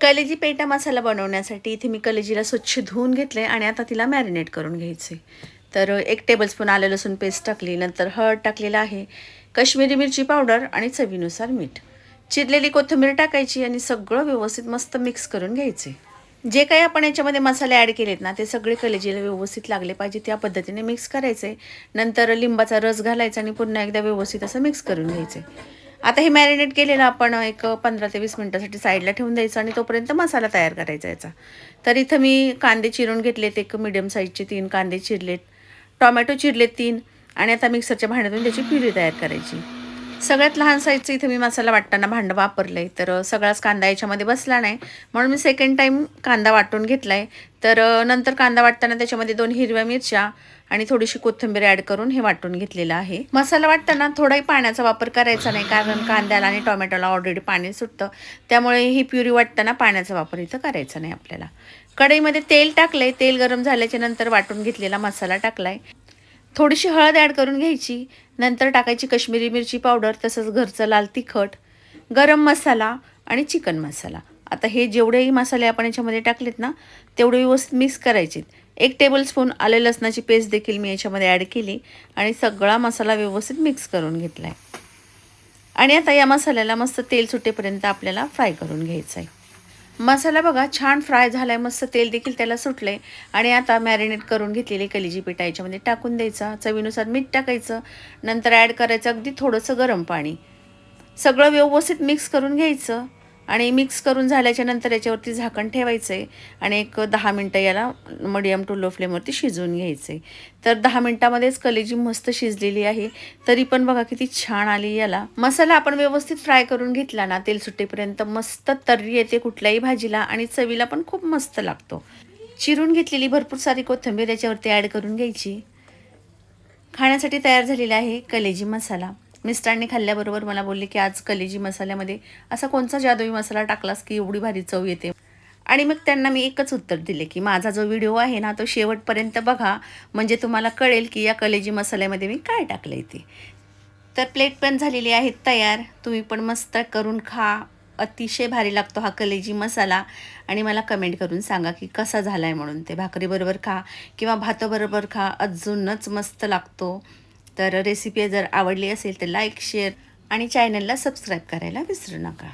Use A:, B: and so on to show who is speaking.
A: कलेजी पेटा मसाला बनवण्यासाठी इथे मी कलेजीला स्वच्छ धुवून घेतले आणि आता तिला मॅरिनेट करून घ्यायचे. तर एक टेबलस्पून आलं लसूण पेस्ट टाकली नंतर हळद टाकलेलं आहे कश्मीरी मिरची पावडर आणि चवीनुसार मीठ. चिरलेली कोथिंबीर टाकायची आणि सगळं व्यवस्थित मस्त मिक्स करून घ्यायचे. जे काही आपण याच्यामध्ये मसाले ॲड केलेत ना ते सगळे कलेजीला व्यवस्थित लागले पाहिजे त्या पद्धतीने मिक्स करायचे. नंतर लिंबाचा रस घालायचा आणि पुन्हा एकदा व्यवस्थित असं मिक्स करून घ्यायचे. आता हे मॅरिनेट केलेलं आपण एक पंधरा ते वीस मिनटासाठी साईडला ठेवून द्यायचं आणि तोपर्यंत मसाला तयार करायचा याचा. तर इथं मी कांदे चिरून घेतलेत एक मिडियम साईजचे तीन कांदे चिरलेत टॉमॅटो चिरलेत तीन आणि आता मिक्सरच्या भांड्यातून त्याची प्युरी तयार करायची. सगळ्यात लहान साईजचं इथं मी मसाला वाटताना भांडं वापरलं आहे तर सगळाच कांदा याच्यामध्ये बसला नाही. म्हणून मी सेकंड टाईम कांदा वाटून घेतला आहे तर नंतर कांदा वाटताना त्याच्यामध्ये दोन हिरव्या मिरच्या आणि थोडीशी कोथिंबीर ॲड करून हे वाटून घेतलेलं आहे. मसाला वाटताना थोडाही पाण्याचा वापर करायचा नाही कारण कांद्याला आणि टोमॅटोला ऑलरेडी पाणी सुटतं. त्यामुळे ही प्युरी वाटताना पाण्याचा वापर इथं करायचा नाही आपल्याला. कढईमध्ये तेल टाकलंय. तेल गरम झाल्याच्यानंतर वाटून घेतलेला मसाला टाकलाय. थोडीशी हळद ॲड करून घ्यायची. नंतर टाकायची कश्मीरी मिरची पावडर तसंच घरचं लाल तिखट गरम मसाला आणि चिकन मसाला. आता हे जेवढेही मसाले आपण याच्यामध्ये टाकलेत ना तेवढे व्यवस्थित मिक्स करायचे एक टेबलस्पून आले लसणाची पेस्ट देखील मी याच्यामध्ये ॲड केली आणि सगळा मसाला व्यवस्थित मिक्स करून घेतला आहे आणि आता या मसाल्याला मस्त तेल सुटेपर्यंत आपल्याला फ्राय करून घ्यायचं आहे मसाला बघा छान फ्राय झाला आहे मस्त तेल देखील त्याला सुटलं आहे आणि आता मॅरिनेट करून घेतलेली कलिजी पिठा याच्यामध्ये टाकून द्यायचा. चवीनुसार मीठ टाकायचं. नंतर ॲड करायचं अगदी थोडंसं गरम पाणी. सगळं व्यवस्थित मिक्स करून घ्यायचं. आणि मिक्स करून झाल्याच्यानंतर याच्यावरती झाकण ठेवायचं आहे आणि एक दहा मिनटं याला मडियम टू लो फ्लेमवरती शिजवून घ्यायचं आहे तर दहा मिनटामध्येच कलेजी मस्त शिजलेली आहे. तरी पण बघा किती छान आली याला. मसाला आपण व्यवस्थित फ्राय करून घेतला ना तेल सुटेपर्यंत मस्त तर्री येते कुठल्याही भाजीला आणि चवीला पण खूप मस्त लागतो. चिरून घेतलेली भरपूर सारी कोथिंबीर याच्यावरती ॲड करून घ्यायची. खाण्यासाठी तयार झालेला आहे कलेजी मसाला. मिस्टरांनी खाल्ल्याबरोबर मला बोलले की आज कलेजी मसाल्यामध्ये असा कोणता जादुई मसाला टाकलास की एवढी भारी चव येते? आणि मग त्यांना मी एकच उत्तर दिले की माझा जो व्हिडिओ आहे ना तो शेवटपर्यंत बघा. म्हणजे तुम्हाला कळेल की या कलेजी मसाल्यामध्ये मी काय टाकलं आहे ते. तर प्लेट पण झालेली आहेत तयार. तुम्ही पण मस्त करून खा. अतिशय भारी लागतो हा कलेजी मसाला. आणि मला कमेंट करून सांगा की कसा झाला आहे म्हणून ते. भाकरीबरोबर खा किंवा भाताबरोबर खा. अजूनच मस्त लागतो. तर रेसिपी जर आवडली असेल तर लाईक शेअर आणि चॅनलला सबस्क्राईब करायला विसरू नका.